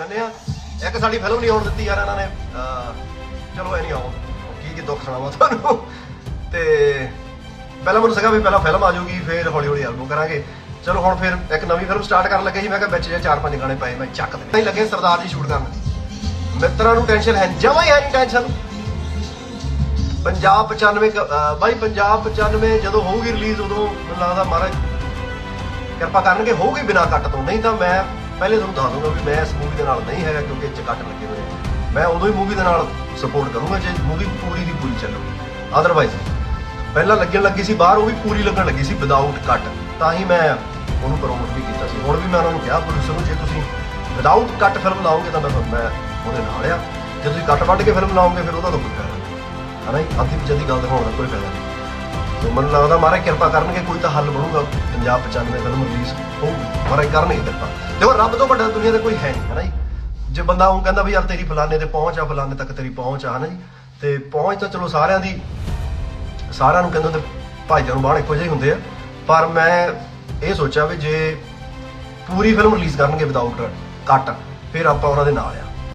ਲੈਂਦੇ ਆ। ਇੱਕ ਸਾਡੀ ਫਿਲਮ ਨਹੀਂ ਆਉਣ ਦਿੱਤੀ ਯਾਰ ਇਹਨਾਂ ਨੇ। ਅਹ, ਚਲੋ ਐ ਨਹੀਂ ਆਉਂ ਕੀ ਕੀ ਦੁੱਖ ਸੁਣਾਵਾਂ ਤੁਹਾਨੂੰ। ਤੇ ਪਹਿਲਾਂ ਮੈਨੂੰ ਸੀਗਾ ਵੀ ਪਹਿਲਾਂ ਫਿਲਮ ਆ ਜਾਊਗੀ ਫਿਰ ਹੌਲੀ ਹੌਲੀ ਐਲਬਮ ਕਰਾਂਗੇ। ਚਲੋ ਹੁਣ ਫਿਰ ਇੱਕ ਨਵੀਂ ਫਿਲਮ ਸਟਾਰਟ ਕਰਨ ਲੱਗੇ ਸੀ। ਮੈਂ ਕਿਹਾ ਵਿੱਚ ਜੇ ਚਾਰ ਪੰਜ ਗਾਣੇ ਪਏ ਮੈਂ ਚੱਕ ਦੇ ਨਹੀਂ ਲੱਗੇ ਸਰਦਾਰ ਜੀ ਸ਼ੂਟ ਕਰਨ। ਮਿੱਤਰਾਂ ਨੂੰ ਟੈਨਸ਼ਨ ਹੈ ਜਮਾ ਹੀ ਹੈ ਨਹੀਂ ਟੈਨਸ਼ਨ ਪੰਜਾਬ 95 ਕ- ਅਹ ਬਾਈ ਪੰਜਾਬ 95 ਜਦੋਂ ਹੋਊਗੀ ਰਿਲੀਜ਼ ਉਦੋਂ ਮੈਨੂੰ ਲੱਗਦਾ ਮਹਾਰਾਜ ਕਿਰਪਾ ਕਰਨਗੇ। ਹੋਊਗੀ ਬਿਨਾਂ ਕੱਟ ਤੋਂ। ਨਹੀਂ ਤਾਂ ਮੈਂ ਪਹਿਲੇ ਤੁਹਾਨੂੰ ਦੱਸ ਦੂੰਗਾ ਵੀ ਮੈਂ ਇਸ ਮੂਵੀ ਦੇ ਨਾਲ ਨਹੀਂ ਹੈਗਾ ਕਿਉਂਕਿ ਇਹ 'ਚ ਕੱਟ ਲੱਗੇ ਹੋਏ ਆ। ਮੈਂ ਉਦੋਂ ਹੀ ਮੂਵੀ ਦੇ ਨਾਲ ਸਪੋਰਟ ਕਰੂੰਗਾ ਜੇ ਮੂਵੀ ਪੂਰੀ ਦੀ ਪੂਰੀ ਚੱਲੂ। ਅਦਰਵਾਈਜ਼ ਪਹਿਲਾਂ ਲੱਗਣ ਲੱਗੀ ਸੀ ਬਾਹਰ, ਉਹ ਵੀ ਪੂਰੀ ਲੱਗਣ ਲੱਗੀ ਸੀ ਵਿਦਆਊਟ ਕੱਟ ਤਾਂ ਹੀ ਮੈਂ ਉਹਨੂੰ ਪ੍ਰਮੋਟ ਵੀ ਕੀਤਾ ਸੀ। ਹੁਣ ਵੀ ਮੈਂ ਉਹਨਾਂ ਨੂੰ ਕਿਹਾ ਪ੍ਰੋਡਿਊਸਰ ਨੂੰ ਜੇ ਤੁਸੀਂ ਵਿਦਆਊਟ ਕੱਟ ਫਿਲਮ ਲਾਓਗੇ ਤਾਂ ਮੈਂ ਮੈਂ ਉਹਦੇ ਨਾਲ ਆ। ਜੇ ਤੁਸੀਂ ਕੱਟ ਵੱਢ ਕੇ ਫਿਲਮ ਲਾਓਗੇ, ਫਿਰ ਉਹਦਾ ਤਾਂ ਕੋਈ ਫਾਇਦਾ ਨਹੀਂ। ਹਨਾ ਜੀ? ਅੱਧੀ ਵਿੱਚ ਅੱਧੀ ਗੱਲ ਦਿਖਾਉਣ ਦਾ ਕੋਈ ਫਾਇਦਾ ਨਹੀਂ। ਮੈਨੂੰ ਲੱਗਦਾ ਮਹਾਰਾਜ ਕਿਰਪਾ ਕਰਨਗੇ, ਕੋਈ ਤਾਂ ਹੱਲ ਬਣੂਗਾ। ਪੰਜਾਬ 95 ਫਿਲਮ ਰਿਲੀਜ਼ ਹੋਊਗੀ। ਮਹਾਰਾਜ ਕਰਨਗੇ ਕਿਰਪਾ ਦੇਖੋ, ਰੱਬ ਤੋਂ ਵੱਡਾ ਦੁਨੀਆ ਤੇ ਕੋਈ ਹੈ ਨਹੀਂ, ਹਨਾ ਜੀ? ਜੇ ਬੰਦਾ ਉਹ ਕਹਿੰਦਾ ਵੀ ਯਾਰ ਤੇਰੀ ਫਲਾਣੇ ਤੇ ਪਹੁੰਚ ਆ, ਫਲਾਣੇ ਤੱਕ ਤੇਰੀ ਪਹੁੰਚ ਆ, ਹਨਾ ਜੀ? ਤੇ ਪਹੁੰਚ ਤਾਂ ਚਲੋ ਸਾਰਿਆਂ ਦੀ ਸਾਰਿਆਂ ਨੂੰ ਕਹਿੰਦੇ ਹੁੰਦੇ ਭਾਈਆਂ ਨੂੰ ਬਾਹਰ ਇੱਕੋ ਜਿਹੇ ਹੁੰਦੇ ਆ। ਪਰ ਮੈਂ ਇਹ ਸੋਚਿਆ ਵੀ ਜੇ ਪੂਰੀ ਫਿਲਮ ਰਿਲੀਜ਼ ਕਰਨਗੇ ਵਿਦਆਊਟ ਕੱਟ ਫਿਰ ਆਪਾਂ ਉਹਨਾਂ ਦੇ ਨਾਲ ਆ।